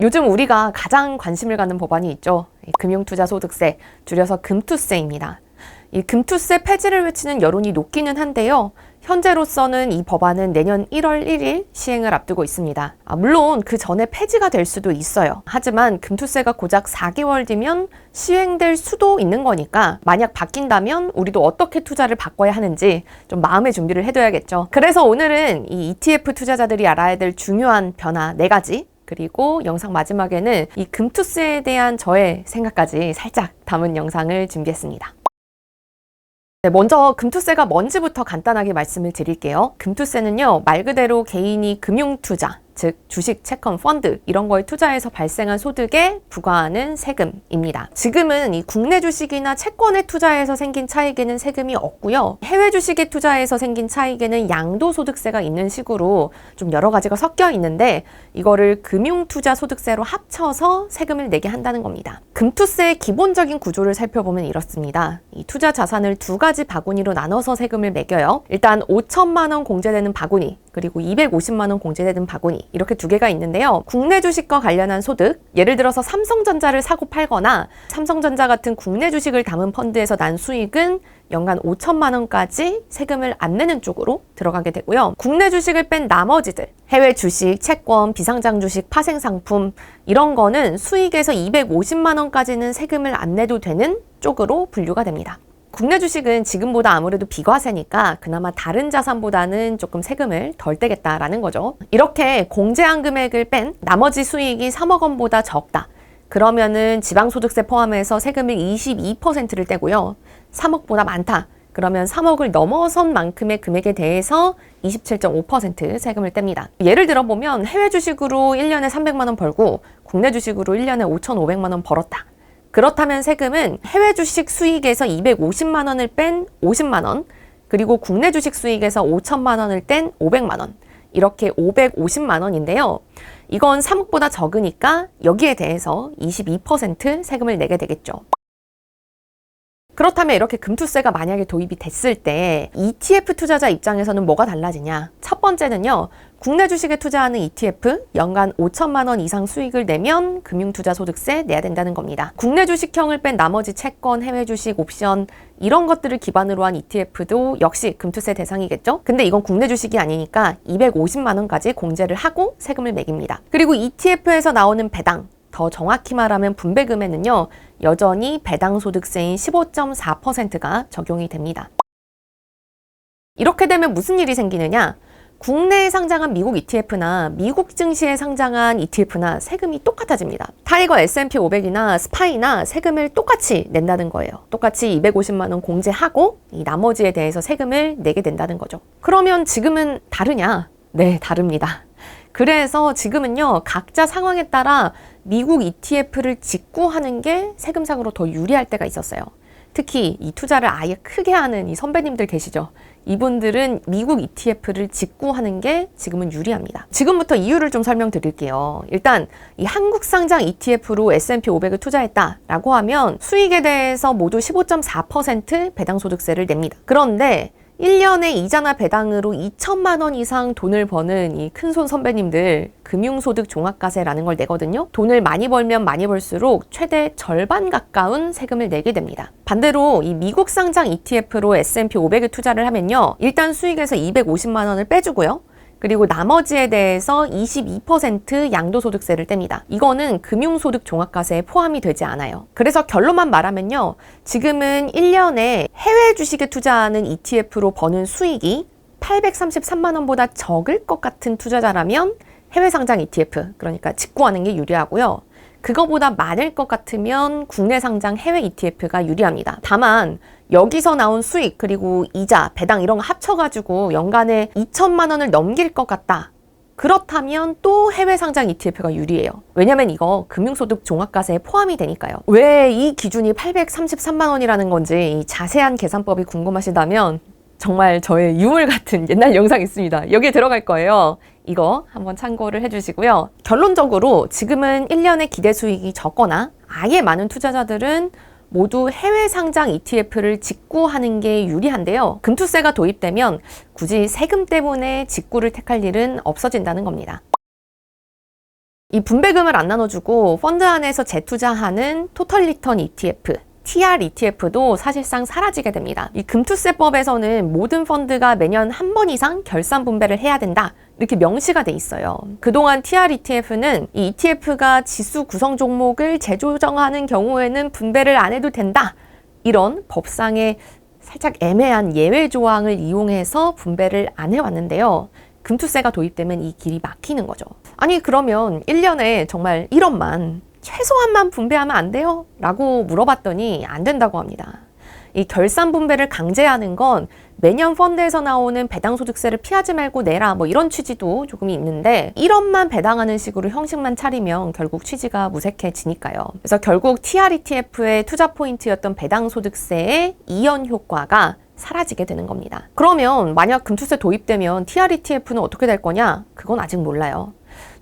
요즘 우리가 가장 관심을 갖는 법안이 있죠. 이 금융투자소득세, 줄여서 금투세입니다. 이 금투세 폐지를 외치는 여론이 높기는 한데요. 현재로서는 이 법안은 내년 1월 1일 시행을 앞두고 있습니다. 아, 물론 그 전에 폐지가 될 수도 있어요. 하지만 금투세가 고작 4개월 뒤면 시행될 수도 있는 거니까 만약 바뀐다면 우리도 어떻게 투자를 바꿔야 하는지 좀 마음의 준비를 해둬야겠죠. 그래서 오늘은 이 ETF 투자자들이 알아야 될 중요한 변화 4가지 그리고 영상 마지막에는 이 금투세에 대한 저의 생각까지 살짝 담은 영상을 준비했습니다. 네, 먼저 금투세가 뭔지부터 간단하게 말씀을 드릴게요. 금투세는요, 말 그대로 개인이 금융 투자, 즉 주식, 채권, 펀드 이런 거에 투자해서 발생한 소득에 부과하는 세금입니다. 지금은 이 국내 주식이나 채권에 투자해서 생긴 차익에는 세금이 없고요. 해외 주식에 투자해서 생긴 차익에는 양도소득세가 있는 식으로 좀 여러 가지가 섞여 있는데 이거를 금융투자소득세로 합쳐서 세금을 내게 한다는 겁니다. 금투세의 기본적인 구조를 살펴보면 이렇습니다. 이 투자 자산을 두 가지 바구니로 나눠서 세금을 매겨요. 일단 5천만 원 공제되는 바구니 그리고 250만 원 공제되는 바구니 이렇게 두 개가 있는데요. 국내 주식과 관련한 소득, 예를 들어서 삼성전자를 사고 팔거나 삼성전자 같은 국내 주식을 담은 펀드에서 난 수익은 연간 5천만 원까지 세금을 안 내는 쪽으로 들어가게 되고요. 국내 주식을 뺀 나머지들, 해외 주식, 채권, 비상장 주식, 파생 상품 이런 거는 수익에서 250만 원까지는 세금을 안 내도 되는 쪽으로 분류가 됩니다. 국내 주식은 지금보다 아무래도 비과세니까 그나마 다른 자산보다는 조금 세금을 덜 떼겠다라는 거죠. 이렇게 공제한 금액을 뺀 나머지 수익이 3억 원보다 적다. 그러면은 지방소득세 포함해서 세금을 22%를 떼고요. 3억보다 많다. 그러면 3억을 넘어선 만큼의 금액에 대해서 27.5% 세금을 뗍니다. 예를 들어 보면 해외 주식으로 1년에 300만 원 벌고 국내 주식으로 1년에 5,500만 원 벌었다. 그렇다면 세금은 해외 주식 수익에서 250만 원을 뺀 50만 원, 그리고 국내 주식 수익에서 5천만 원을 뗀 500만 원. 이렇게 550만 원인데요. 이건 3억보다 적으니까 여기에 대해서 22% 세금을 내게 되겠죠. 그렇다면 이렇게 금투세가 만약에 도입이 됐을 때 ETF 투자자 입장에서는 뭐가 달라지냐? 첫 번째는요. 국내 주식에 투자하는 ETF 연간 5천만 원 이상 수익을 내면 금융투자소득세 내야 된다는 겁니다. 국내 주식형을 뺀 나머지 채권, 해외 주식, 옵션 이런 것들을 기반으로 한 ETF도 역시 금투세 대상이겠죠? 근데 이건 국내 주식이 아니니까 250만 원까지 공제를 하고 세금을 매깁니다. 그리고 ETF에서 나오는 배당 더 정확히 말하면 분배금에는요, 여전히 배당소득세인 15.4%가 적용이 됩니다. 이렇게 되면 무슨 일이 생기느냐? 국내에 상장한 미국 ETF나 미국 증시에 상장한 ETF나 세금이 똑같아집니다. 타이거 S&P 500이나 스파이나 세금을 똑같이 낸다는 거예요. 똑같이 250만 원 공제하고 이 나머지에 대해서 세금을 내게 된다는 거죠. 그러면 지금은 다르냐? 네, 다릅니다. 그래서 지금은요, 각자 상황에 따라 미국 ETF를 직구하는 게 세금상으로 더 유리할 때가 있었어요. 특히 이 투자를 아예 크게 하는 이 선배님들 계시죠? 이분들은 미국 ETF를 직구하는 게 지금은 유리합니다. 지금부터 이유를 좀 설명드릴게요. 일단 이 한국 상장 ETF로 S&P 500을 투자했다라고 하면 수익에 대해서 모두 15.4% 배당 소득세를 냅니다. 그런데 1년에 이자나 배당으로 2천만 원 이상 돈을 버는 이 큰손 선배님들 금융소득 종합과세라는 걸 내거든요. 돈을 많이 벌면 많이 벌수록 최대 절반 가까운 세금을 내게 됩니다. 반대로 이 미국 상장 ETF로 S&P 500을 투자를 하면요. 일단 수익에서 250만 원을 빼주고요. 그리고 나머지에 대해서 22% 양도소득세를 뗍니다. 이거는 금융소득 종합과세에 포함이 되지 않아요. 그래서 결론만 말하면요. 지금은 1년에 해외 주식에 투자하는 ETF로 버는 수익이 833만 원보다 적을 것 같은 투자자라면 해외 상장 ETF, 그러니까 직구하는 게 유리하고요. 그거보다 많을 것 같으면 국내 상장 해외 ETF가 유리합니다. 다만 여기서 나온 수익 그리고 이자, 배당 이런 거 합쳐가지고 연간에 2천만 원을 넘길 것 같다. 그렇다면 또 해외 상장 ETF가 유리해요. 왜냐면 이거 금융소득 종합과세에 포함이 되니까요. 왜 이 기준이 833만 원이라는 건지 이 자세한 계산법이 궁금하시다면 정말 저의 유물 같은 옛날 영상 있습니다. 여기에 들어갈 거예요. 이거 한번 참고를 해주시고요. 결론적으로 지금은 1년의 기대 수익이 적거나 아예 많은 투자자들은 모두 해외 상장 ETF를 직구하는 게 유리한데요. 금투세가 도입되면 굳이 세금 때문에 직구를 택할 일은 없어진다는 겁니다. 이 분배금을 안 나눠주고 펀드 안에서 재투자하는 토털 리턴 ETF, TR ETF도 사실상 사라지게 됩니다. 이 금투세법에서는 모든 펀드가 매년 한 번 이상 결산 분배를 해야 된다. 이렇게 명시가 돼 있어요. 그동안 TR ETF는 이 ETF가 지수 구성 종목을 재조정하는 경우에는 분배를 안 해도 된다. 이런 법상의 살짝 애매한 예외 조항을 이용해서 분배를 안 해왔는데요. 금투세가 도입되면 이 길이 막히는 거죠. 아니, 그러면 1년에 정말 1원만, 최소한만 분배하면 안 돼요? 라고 물어봤더니 안 된다고 합니다. 이 결산 분배를 강제하는 건 매년 펀드에서 나오는 배당소득세를 피하지 말고 내라 뭐 이런 취지도 조금 있는데 1원만 배당하는 식으로 형식만 차리면 결국 취지가 무색해지니까요. 그래서 결국 TRETF의 투자 포인트였던 배당소득세의 이연 효과가 사라지게 되는 겁니다. 그러면 만약 금투세 도입되면 TRETF는 어떻게 될 거냐? 그건 아직 몰라요.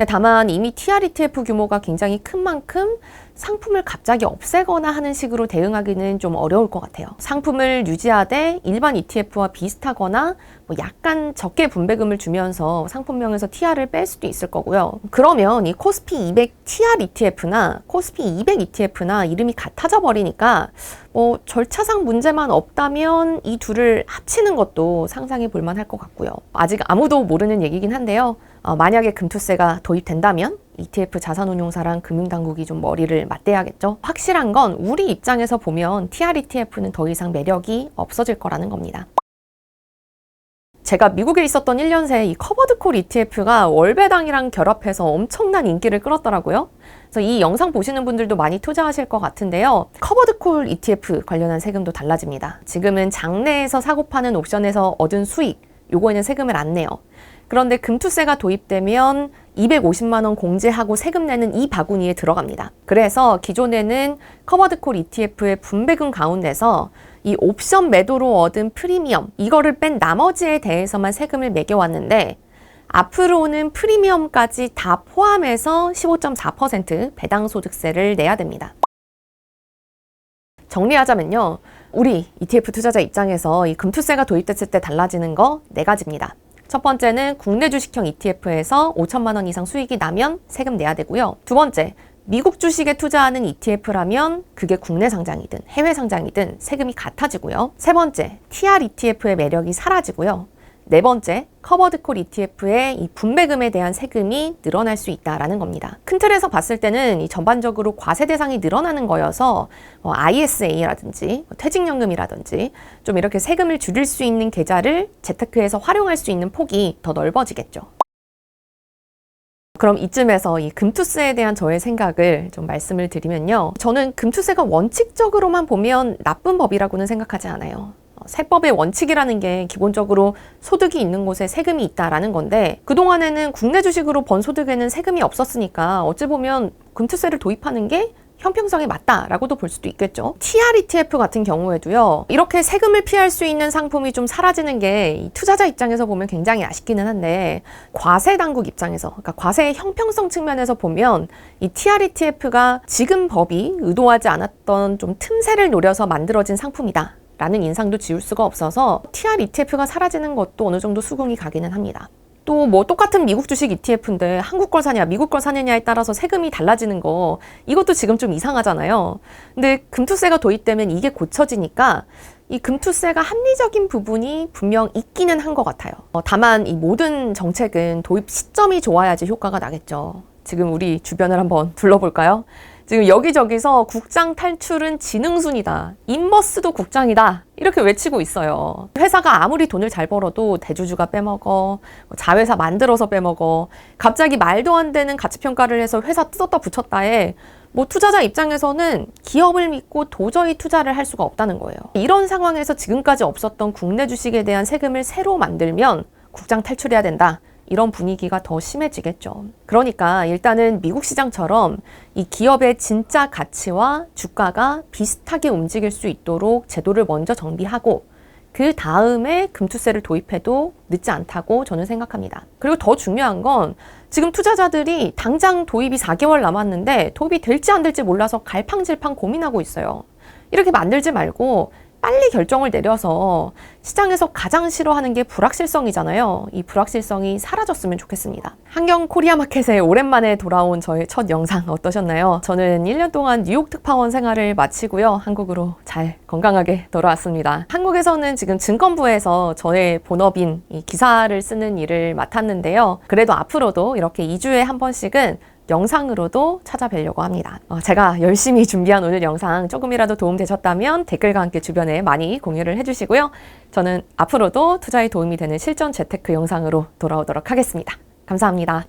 근데 다만 이미 TRETF 규모가 굉장히 큰 만큼 상품을 갑자기 없애거나 하는 식으로 대응하기는 좀 어려울 것 같아요. 상품을 유지하되 일반 ETF와 비슷하거나 뭐 약간 적게 분배금을 주면서 상품명에서 TR을 뺄 수도 있을 거고요. 그러면 이 코스피 200 TR ETF나 코스피 200 ETF나 이름이 같아져 버리니까 뭐 절차상 문제만 없다면 이 둘을 합치는 것도 상상해 볼 만할 것 같고요. 아직 아무도 모르는 얘기긴 한데요. 어, 만약에 금투세가 도입된다면 ETF 자산운용사랑 금융당국이 좀 머리를 맞대야겠죠. 확실한 건 우리 입장에서 보면 TR-ETF는 더 이상 매력이 없어질 거라는 겁니다. 제가 미국에 있었던 1년 새이 커버드콜 ETF가 월배당이랑 결합해서 엄청난 인기를 끌었더라고요. 그래서 이 영상 보시는 분들도 많이 투자하실 것 같은데요. 커버드콜 ETF 관련한 세금도 달라집니다. 지금은 장내에서 사고 파는 옵션에서 얻은 수익, 요거에는 세금을 안 내요. 그런데 금투세가 도입되면 250만 원 공제하고 세금 내는 이 바구니에 들어갑니다. 그래서 기존에는 커버드콜 ETF의 분배금 가운데서 이 옵션 매도로 얻은 프리미엄 이거를 뺀 나머지에 대해서만 세금을 매겨왔는데 앞으로는 프리미엄까지 다 포함해서 15.4% 배당소득세를 내야 됩니다. 정리하자면요. 우리 ETF 투자자 입장에서 이 금투세가 도입됐을 때 달라지는 거 네 가지입니다. 첫 번째는 국내 주식형 ETF에서 5천만 원 이상 수익이 나면 세금 내야 되고요. 두 번째, 미국 주식에 투자하는 ETF라면 그게 국내 상장이든 해외 상장이든 세금이 같아지고요. 세 번째, TR ETF의 매력이 사라지고요. 네 번째, 커버드콜 ETF의 이 분배금에 대한 세금이 늘어날 수 있다라는 겁니다. 큰 틀에서 봤을 때는 이 전반적으로 과세 대상이 늘어나는 거여서 뭐 ISA라든지 뭐 퇴직연금이라든지 좀 이렇게 세금을 줄일 수 있는 계좌를 재테크에서 활용할 수 있는 폭이 더 넓어지겠죠. 그럼 이쯤에서 이 금투세에 대한 저의 생각을 좀 말씀을 드리면요. 저는 금투세가 원칙적으로만 보면 나쁜 법이라고는 생각하지 않아요. 세법의 원칙이라는 게 기본적으로 소득이 있는 곳에 세금이 있다라는 건데 그동안에는 국내 주식으로 번 소득에는 세금이 없었으니까 어찌 보면 금투세를 도입하는 게 형평성에 맞다라고도 볼 수도 있겠죠. TR-ETF 같은 경우에도요. 이렇게 세금을 피할 수 있는 상품이 좀 사라지는 게 투자자 입장에서 보면 굉장히 아쉽기는 한데 과세 당국 입장에서 그러니까 과세의 형평성 측면에서 보면 이 TR-ETF가 지금 법이 의도하지 않았던 좀 틈새를 노려서 만들어진 상품이다. 라는 인상도 지울 수가 없어서 TR ETF가 사라지는 것도 어느 정도 수긍이 가기는 합니다. 또 뭐 똑같은 미국 주식 ETF인데 한국 걸 사냐 미국 걸 사느냐에 따라서 세금이 달라지는 거 이것도 지금 좀 이상하잖아요. 근데 금투세가 도입되면 이게 고쳐지니까 이 금투세가 합리적인 부분이 분명 있기는 한 것 같아요. 어, 다만 이 모든 정책은 도입 시점이 좋아야지 효과가 나겠죠. 지금 우리 주변을 한번 둘러볼까요? 지금 여기저기서 국장 탈출은 지능순이다. 인버스도 국장이다. 이렇게 외치고 있어요. 회사가 아무리 돈을 잘 벌어도 대주주가 빼먹어. 뭐 자회사 만들어서 빼먹어. 갑자기 말도 안 되는 가치평가를 해서 회사 뜯었다 붙였다에 뭐 투자자 입장에서는 기업을 믿고 도저히 투자를 할 수가 없다는 거예요. 이런 상황에서 지금까지 없었던 국내 주식에 대한 세금을 새로 만들면 국장 탈출해야 된다. 이런 분위기가 더 심해지겠죠. 그러니까 일단은 미국 시장처럼 이 기업의 진짜 가치와 주가가 비슷하게 움직일 수 있도록 제도를 먼저 정비하고 그 다음에 금투세를 도입해도 늦지 않다고 저는 생각합니다. 그리고 더 중요한 건 지금 투자자들이 당장 도입이 4개월 남았는데 도입이 될지 안 될지 몰라서 갈팡질팡 고민하고 있어요. 이렇게 만들지 말고 빨리 결정을 내려서 시장에서 가장 싫어하는 게 불확실성이잖아요. 이 불확실성이 사라졌으면 좋겠습니다. 한경 코리아 마켓에 오랜만에 돌아온 저의 첫 영상 어떠셨나요? 저는 1년 동안 뉴욕 특파원 생활을 마치고요. 한국으로 잘 건강하게 돌아왔습니다. 한국에서는 지금 증권부에서 저의 본업인 이 기사를 쓰는 일을 맡았는데요. 그래도 앞으로도 이렇게 2주에 한 번씩은 영상으로도 찾아뵈려고 합니다. 어, 제가 열심히 준비한 오늘 영상 조금이라도 도움 되셨다면 댓글과 함께 주변에 많이 공유를 해주시고요. 저는 앞으로도 투자에 도움이 되는 실전 재테크 영상으로 돌아오도록 하겠습니다. 감사합니다.